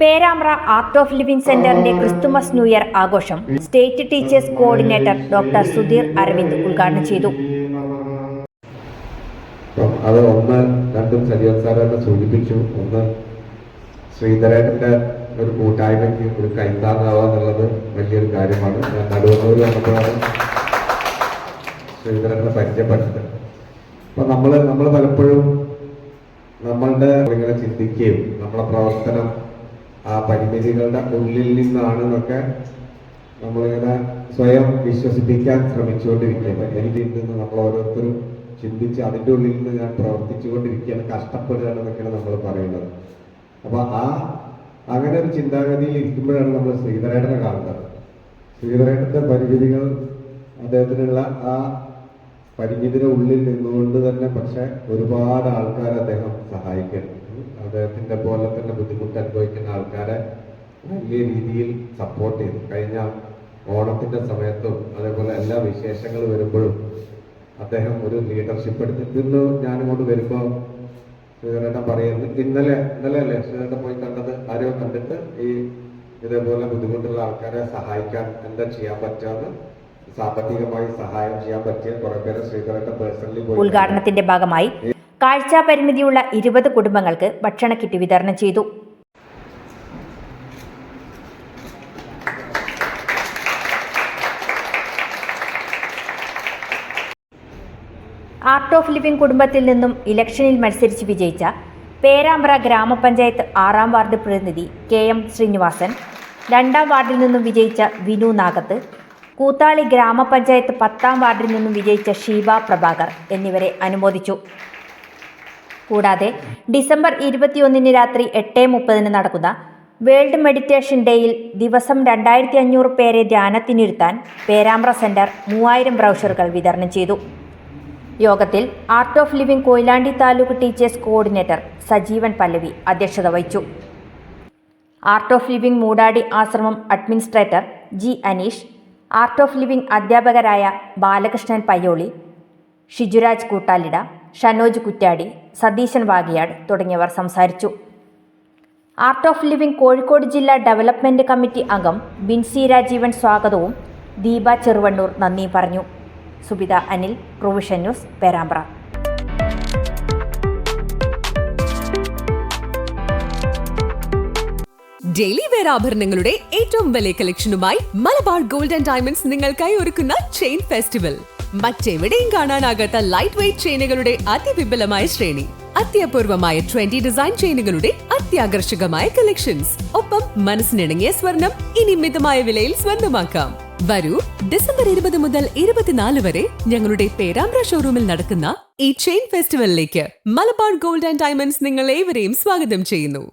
Perambra art of living സെന്ററിന്റെ Christmas new year ആഘോഷം state teachers coordinator doctor Sudheer Aravind ഉദ്ഘാടനം ചെയ്തു. അത് ഒന്ന് രണ്ടും സജീവൻ സാർ തന്നെ സൂചിപ്പിച്ചു. ഒന്ന് ഒരു കൂട്ടായ്മയ്ക്ക് ഒരു കൈത്താങ്ങാവുക എന്നുള്ളത് വലിയൊരു കാര്യമാണ്. ഞാൻ നടുവന്നൂർ വന്നപ്പോഴാണ് ശ്രീധരനെ പരിചയപ്പെട്ടത് അപ്പൊ നമ്മൾ നമ്മൾ പലപ്പോഴും നമ്മളുടെ ഇങ്ങനെ ചിന്തിക്കുകയും നമ്മളെ പ്രവർത്തനം ആ പരിമിതികളുടെ ഉള്ളിൽ നിന്നാണെന്നൊക്കെ നമ്മളിങ്ങനെ സ്വയം വിശ്വസിപ്പിക്കാൻ ശ്രമിച്ചുകൊണ്ടിരിക്കുകയാണ്. എനിക്ക് നിന്ന് നമ്മൾ ഓരോരുത്തരും ചിന്തിച്ച് അതിന്റെ ഉള്ളിൽ നിന്ന് ഞാൻ പ്രവർത്തിച്ചുകൊണ്ടിരിക്കുകയാണ് കഷ്ടപ്പെടുകയാണ് എന്നൊക്കെയാണ് നമ്മൾ പറയുന്നത്. അപ്പൊ ആ അങ്ങനെ ഒരു ചിന്താഗതിയിൽ ഇരിക്കുമ്പോഴാണ് നമ്മൾ ശ്രീധരേട്ടനെ കാണുന്നത്. ശ്രീധരേട്ടന്റെ പരിമിതികൾ അദ്ദേഹത്തിനുള്ള ആ പരിമിതിയുടെ ഉള്ളിൽ നിന്നുകൊണ്ട് തന്നെ പക്ഷെ ഒരുപാട് ആൾക്കാരെ അദ്ദേഹം സഹായിക്കുന്നു അദ്ദേഹത്തിന്റെ പോലെ തന്നെ ബുദ്ധിമുട്ട് അനുഭവിക്കുന്ന ആൾക്കാരെ വലിയ രീതിയിൽ സപ്പോർട്ട് ചെയ്തു. കഴിഞ്ഞ ഓണത്തിന്റെ സമയത്തും അതേപോലെ എല്ലാ വിശേഷങ്ങൾ വരുമ്പോഴും അദ്ദേഹം ഒരു ലീഡർഷിപ്പ് എടുത്തിട്ട് ഇന്ന് ഞാനിങ്ങോട്ട് വരുമ്പോൾ ശ്രീധരേട്ടൻ പറയുന്നു ഇന്നലെ ഇന്നലെ അല്ലേ ശ്രീധരേട്ടൻ പോയി കണ്ടത്? ആരെയോ കണ്ടിട്ട് ഈ ഇതേപോലെ ബുദ്ധിമുട്ടുള്ള ആൾക്കാരെ സഹായിക്കാൻ എന്താ ചെയ്യാൻ പറ്റാന്ന് സാമ്പത്തികമായി സഹായം ചെയ്യാൻ പറ്റിയ കുറെ പേരെ ശ്രീധരേട്ടൻ പേഴ്സണലി ഉദ്ഘാടനത്തിന്റെ ഭാഗമായി. കാഴ്ചാ പരിമിതിയുള്ള ഇരുപത് കുടുംബങ്ങൾക്ക് ഭക്ഷണ കിറ്റ് വിതരണം ചെയ്തു. ആർട്ട് ഓഫ് ലിവിംഗ് കുടുംബത്തിൽ നിന്നും ഇലക്ഷനിൽ മത്സരിച്ച് വിജയിച്ച പേരാമ്പ്ര ഗ്രാമപഞ്ചായത്ത് ആറാം വാർഡ് പ്രതിനിധി കെ എം ശ്രീനിവാസൻ രണ്ടാം വാർഡിൽ നിന്നും വിജയിച്ച വിനു നാഗത്ത് കൂത്താളി ഗ്രാമപഞ്ചായത്ത് പത്താം വാർഡിൽ നിന്നും വിജയിച്ച ഷീബ പ്രഭാകർ എന്നിവരെ അനുമോദിച്ചു. കൂടാതെ ഡിസംബർ ഇരുപത്തിയൊന്നിന് രാത്രി എട്ട് മുപ്പതിന് നടക്കുന്ന വേൾഡ് മെഡിറ്റേഷൻ ഡേയിൽ ദിവസം രണ്ടായിരത്തി അഞ്ഞൂറ് പേരെ ധ്യാനത്തിനിരുത്താൻ പേരാമ്പ്ര സെന്റർ മൂവായിരം ബ്രൗഷറുകൾ വിതരണം ചെയ്തു. യോഗത്തിൽ art of living Koyilandy taluk teachers coordinator Sajeevan Pallavi അധ്യക്ഷത വഹിച്ചു. ആർട്ട് ഓഫ് ലിവിംഗ് മൂടാടി ആശ്രമം administrator G Aneesh art of living അധ്യാപകരായ ബാലകൃഷ്ണൻ പയ്യോളി ഷിജുരാജ് കൂട്ടാലിട ഷനോജ് കുറ്റാടി സതീശൻ വാഗിയാട് തുടങ്ങിയവർ സംസാരിച്ചു. ആർട്ട് ഓഫ് ലിവിംഗ് കോഴിക്കോട് ജില്ലാ ഡെവലപ്മെന്റ് കമ്മിറ്റി അംഗം ബിൻസി രാജീവൻ സ്വാഗതവും ദീപ ചെറുവണ്ണൂർ നന്ദി പറഞ്ഞു. Subitha Anil provision news Perambra. Daily wear ആഭരണങ്ങളുടെ ഏറ്റവും വലിയ കളക്ഷനുമായി മലബാർ ഗോൾഡ് ആൻഡ് ഡയമണ്ട്സ് നിങ്ങൾക്കായി ഒരുക്കുന്ന ചെയിൻ ഫെസ്റ്റിവൽ. മറ്റെവിടെയും കാണാനാകാത്ത ലൈറ്റ് വെയിറ്റ് ചെയിനുകളുടെ അതിവിപുലമായ ശ്രേണി. അത്യപൂർവമായ ട്രെൻഡി ഡിസൈൻ ചെയിനുകളുടെ അത്യാകർഷകമായ കളക്ഷൻസ് ഒപ്പം മനസ്സിനിണങ്ങിയ സ്വർണം ഇനി മിതമായ വിലയിൽ സ്വന്തമാക്കാം. വരൂ ഡിസംബർ ഇരുപത് മുതൽ ഇരുപത്തിനാല് വരെ ഞങ്ങളുടെ പേരാമ്പ്ര ഷോറൂമിൽ നടക്കുന്ന ഈ ചെയിൻ ഫെസ്റ്റിവലിലേക്ക് മലബാർ ഗോൾഡ് ആൻഡ് ഡയമണ്ട്സ് നിങ്ങൾ ഏവരെയും സ്വാഗതം ചെയ്യുന്നു.